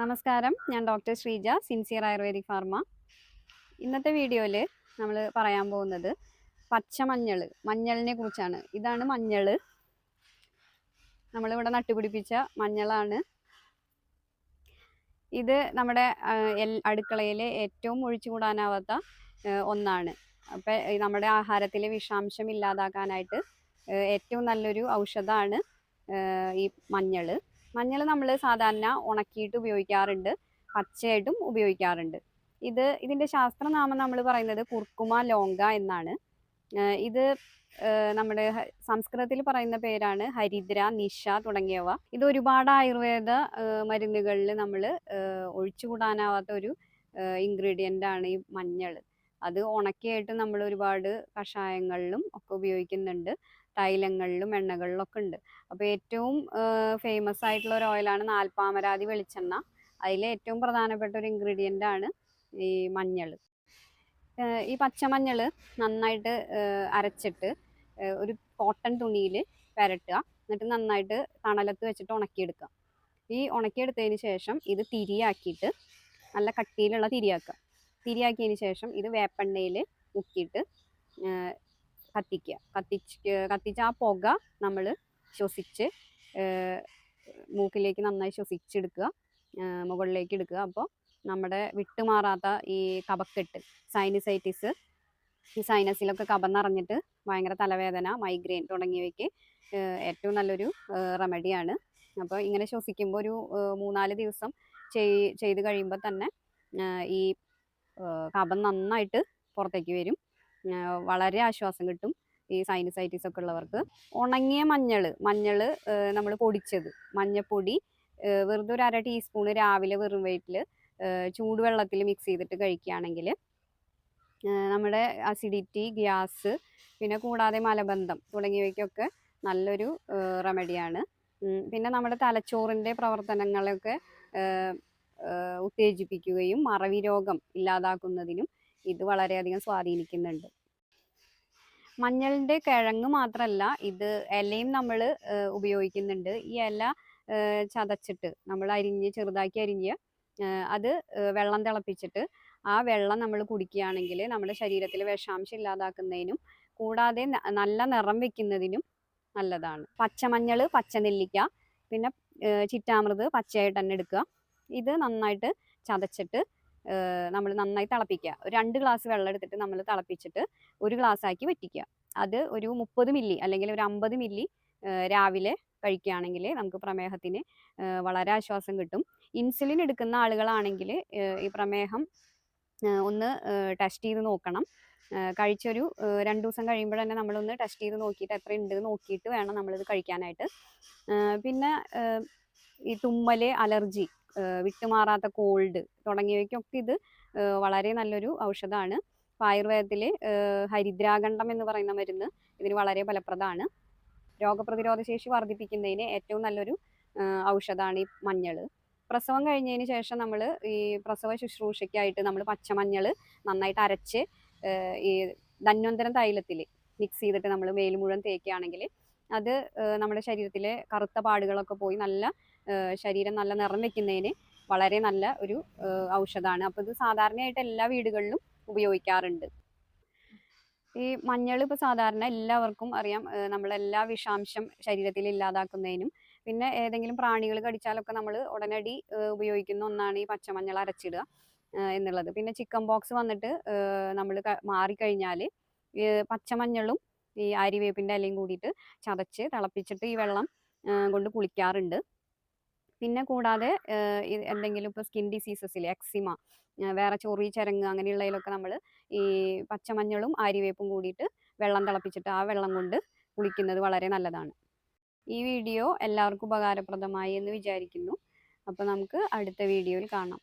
നമസ്കാരം. ഞാൻ doctor Sreeja Sincere Ayurvedic Pharma. ഇന്നത്തെ വീഡിയോയിൽ നമ്മൾ പറയാൻ പോകുന്നത് പച്ചമഞ്ഞൾ മഞ്ഞളിനെ കുറിച്ചാണ്. ഇതാണ് മഞ്ഞൾ നമ്മളിവിടെ നട്ടുപിടിപ്പിച്ച മഞ്ഞളാണ്. ഇത് നമ്മുടെ അടുക്കളയിലെ ഏറ്റവും ഒഴിച്ചുകൂടാനാവാത്ത കൂടാനാവാത്ത ഒന്നാണ്. അപ്പം നമ്മുടെ ആഹാരത്തിലെ വിഷാംശം ഇല്ലാതാക്കാനായിട്ട് ഏറ്റവും നല്ലൊരു ഔഷധമാണ് ഈ മഞ്ഞൾ മഞ്ഞൾ നമ്മൾ സാധാരണ ഉണക്കിയിട്ട് ഉപയോഗിക്കാറുണ്ട്. പച്ചയായിട്ടും ഉപയോഗിക്കാറുണ്ട്. ഇത് ഇതിന്റെ ശാസ്ത്രനാമം നമ്മൾ പറയുന്നത് കുർക്കുമ ലോങ്ക എന്നാണ്. ഇത് നമ്മുടെ സംസ്കൃതത്തിൽ പറയുന്ന പേരാണ് ഹരിദ്ര നിഷ തുടങ്ങിയവ. ഇത് ഒരുപാട് ആയുർവേദ മരുന്നുകളിൽ നമ്മൾ ഒഴിച്ചുകൂടാനാവാത്ത ഒരു ഇൻഗ്രീഡിയന്റ് ആണ് ഈ മഞ്ഞൾ. അത് ഉണക്കിയായിട്ട് നമ്മൾ ഒരുപാട് കഷായങ്ങളിലും ഒക്കെ ഉപയോഗിക്കുന്നുണ്ട്. തൈലങ്ങളിലും എണ്ണകളിലൊക്കെ ഉണ്ട് അപ്പോൾ ഏറ്റവും ഫേമസ് ആയിട്ടുള്ള ഒരു ഓയിലാണ് നാൽപ്പാമരാതി വെളിച്ചെണ്ണ. അതിലെ ഏറ്റവും പ്രധാനപ്പെട്ട ഒരു ഇൻഗ്രീഡിയന്റ് ആണ് ഈ മഞ്ഞൾ ഈ പച്ചമഞ്ഞൾ നന്നായിട്ട് അരച്ചിട്ട് ഒരു കോട്ടൺ തുണിയിൽ പുരട്ടുക. എന്നിട്ട് നന്നായിട്ട് തണലത്ത് വെച്ചിട്ട് ഉണക്കിയെടുക്കുക. ഈ ഉണക്കിയെടുത്തതിന് ശേഷം ഇത് തിരിയാക്കിയിട്ട് നല്ല കട്ടിയിലുള്ള തിരിയാക്കുക. തിരിയാക്കിയതിന് ശേഷം ഇത് വേപ്പെണ്ണയിൽ മുക്കിയിട്ട് കത്തിക്കുക. കത്തിച്ച് കത്തിച്ച് ആ പുക നമ്മൾ ശ്വസിച്ച് മൂക്കിലേക്ക് നന്നായി ശ്വസിച്ചെടുക്കുക. മുകളിലേക്ക് എടുക്കുക. അപ്പോൾ നമ്മുടെ വിട്ടുമാറാത്ത ഈ കപക്കെട്ട് സൈനസൈറ്റിസ് ഈ സൈനസിലൊക്കെ കഫം നിറഞ്ഞിട്ട് ഭയങ്കര തലവേദന മൈഗ്രെയിൻ തുടങ്ങിയവയ്ക്ക് ഏറ്റവും നല്ലൊരു റെമഡിയാണ് അപ്പോൾ ഇങ്ങനെ ശ്വസിക്കുമ്പോൾ ഒരു മൂന്നാൽ ദിവസം ചെയ് ചെയ്ത് കഴിയുമ്പോൾ തന്നെ ഈ കപം നന്നായിട്ട് പുറത്തേക്ക് വരും. വളരെ ആശ്വാസം കിട്ടും ഈ സൈനസൈറ്റിസ് ഒക്കെ ഉള്ളവർക്ക്. ഉണങ്ങിയ മഞ്ഞൾ മഞ്ഞൾ നമ്മൾ പൊടിച്ചത്. മഞ്ഞപ്പൊടി വെറുതെ ഒരു അര ടീസ്പൂണ് രാവിലെ വെറും വയറ്റിൽ ചൂടുവെള്ളത്തിൽ മിക്സ് ചെയ്തിട്ട് കഴിക്കുകയാണെങ്കിൽ നമ്മുടെ അസിഡിറ്റി ഗ്യാസ് പിന്നെ കൂടാതെ മലബന്ധം തുടങ്ങിയവയ്ക്കൊക്കെ നല്ലൊരു റെമഡിയാണ് പിന്നെ നമ്മുടെ തലച്ചോറിന്റെ പ്രവർത്തനങ്ങളൊക്കെ ഉത്തേജിപ്പിക്കുകയും മറവി രോഗം ഇല്ലാതാക്കുന്നതിനും ഇത് വളരെയധികം സ്വാധീനിക്കുന്നുണ്ട്. മഞ്ഞളിന്റെ കിഴങ്ങ് മാത്രമല്ല ഇത് ഇലയും നമ്മൾ ഉപയോഗിക്കുന്നുണ്ട്. ഈ ഇല ചതച്ചിട്ട് നമ്മൾ അരിഞ്ഞ് ചെറുതാക്കി അരിഞ്ഞ് അത് വെള്ളം തിളപ്പിച്ചിട്ട് ആ വെള്ളം നമ്മൾ കുടിക്കുകയാണെങ്കിൽ നമ്മുടെ ശരീരത്തിൽ വിഷാംശം ഇല്ലാതാക്കുന്നതിനും കൂടാതെ നല്ല നിറം വെക്കുന്നതിനും നല്ലതാണ്. പച്ചമഞ്ഞൾ പച്ചനെല്ലിക്ക പിന്നെ ചിറ്റാമൃത് പച്ചയായിട്ട് തന്നെ എടുക്കുക. ഇത് നന്നായിട്ട് ചതച്ചിട്ട് നമ്മൾ നന്നായി തിളപ്പിക്കുക. ഒരു രണ്ട് ഗ്ലാസ് വെള്ളം എടുത്തിട്ട് നമ്മൾ തിളപ്പിച്ചിട്ട് ഒരു ഗ്ലാസ് ആക്കി വറ്റിക്കുക. അത് ഒരു മുപ്പത് മില്ലി അല്ലെങ്കിൽ ഒരു അമ്പത് മില്ലി രാവിലെ കഴിക്കുകയാണെങ്കിൽ നമുക്ക് പ്രമേഹത്തിന് വളരെ ആശ്വാസം കിട്ടും. ഇൻസുലിൻ എടുക്കുന്ന ആളുകളാണെങ്കിൽ ഈ പ്രമേഹം ഒന്ന് ടെസ്റ്റ് ചെയ്ത് നോക്കണം. കഴിച്ചൊരു രണ്ട് ദിവസം കഴിയുമ്പോൾ തന്നെ നമ്മളൊന്ന് ടെസ്റ്റ് ചെയ്ത് നോക്കിയിട്ട് എത്ര ഉണ്ട് നോക്കിയിട്ട് വേണം നമ്മളിത് കഴിക്കാനായിട്ട്. പിന്നെ ഈ തുമ്മൽ അലർജി വിട്ടുമാറാത്ത കോൾഡ് തുടങ്ങിയവയ്ക്കൊക്കെ ഇത് വളരെ നല്ലൊരു ഔഷധമാണ് അപ്പോൾ ആയുർവേദത്തിൽ ഹരിദ്രാഖണ്ഡം എന്ന് പറയുന്ന മരുന്ന് ഇതിന് വളരെ ഫലപ്രദമാണ്. രോഗപ്രതിരോധ ശേഷി വർദ്ധിപ്പിക്കുന്നതിന് ഏറ്റവും നല്ലൊരു ഔഷധമാണ് ഈ മഞ്ഞൾ പ്രസവം കഴിഞ്ഞതിന് ശേഷം നമ്മൾ ഈ പ്രസവ ശുശ്രൂഷയ്ക്കായിട്ട് നമ്മൾ പച്ചമഞ്ഞൾ നന്നായിട്ട് അരച്ച് ഈ ധന്വന്തരം തൈലത്തിൽ മിക്സ് ചെയ്തിട്ട് നമ്മൾ മേൽ മുഴുവൻ തേക്കുകയാണെങ്കിൽ അത് നമ്മുടെ ശരീരത്തിലെ കറുത്ത പാടുകളൊക്കെ പോയി നല്ല ശരീരം നല്ല നിറം വെക്കുന്നതിന് വളരെ നല്ല ഒരു ഔഷധമാണ് അപ്പോൾ ഇത് സാധാരണയായിട്ട് എല്ലാ വീടുകളിലും ഉപയോഗിക്കാറുണ്ട്. ഈ മഞ്ഞൾ ഇപ്പോൾ സാധാരണ എല്ലാവർക്കും അറിയാം. നമ്മളെല്ലാ വിഷാംശം ശരീരത്തിൽ ഇല്ലാതാക്കുന്നതിനും പിന്നെ ഏതെങ്കിലും പ്രാണികൾ കടിച്ചാലൊക്കെ നമ്മൾ ഉടനടി ഉപയോഗിക്കുന്ന ഒന്നാണ് ഈ പച്ചമഞ്ഞൾ അരച്ചിടുക എന്നുള്ളത്. പിന്നെ ചിക്കൻ ബോക്സ് വന്നിട്ട് നമ്മൾ മാറിക്കഴിഞ്ഞാൽ പച്ചമഞ്ഞളും ഈ ആര്യവേപ്പിന്റെ ഇലയും കൂടിയിട്ട് ചതച്ച് തിളപ്പിച്ചിട്ട് ഈ വെള്ളം കൊണ്ട് കുളിക്കാറുണ്ട്. പിന്നെ കൂടാതെ എന്തെങ്കിലും ഇപ്പോൾ സ്കിൻ ഡിസീസസിൽ എക്സിമ വേറെ ചൊറി ചരങ്ങ് അങ്ങനെയുള്ളതിലൊക്കെ നമ്മൾ ഈ പച്ചമഞ്ഞളും ആരിവേപ്പും കൂടിയിട്ട് വെള്ളം തിളപ്പിച്ചിട്ട് ആ വെള്ളം കൊണ്ട് കുളിക്കുന്നത് വളരെ നല്ലതാണ്. ഈ വീഡിയോ എല്ലാവർക്കും ഉപകാരപ്രദമായി എന്ന് വിചാരിക്കുന്നു. അപ്പോൾ നമുക്ക് അടുത്ത വീഡിയോയിൽ കാണാം.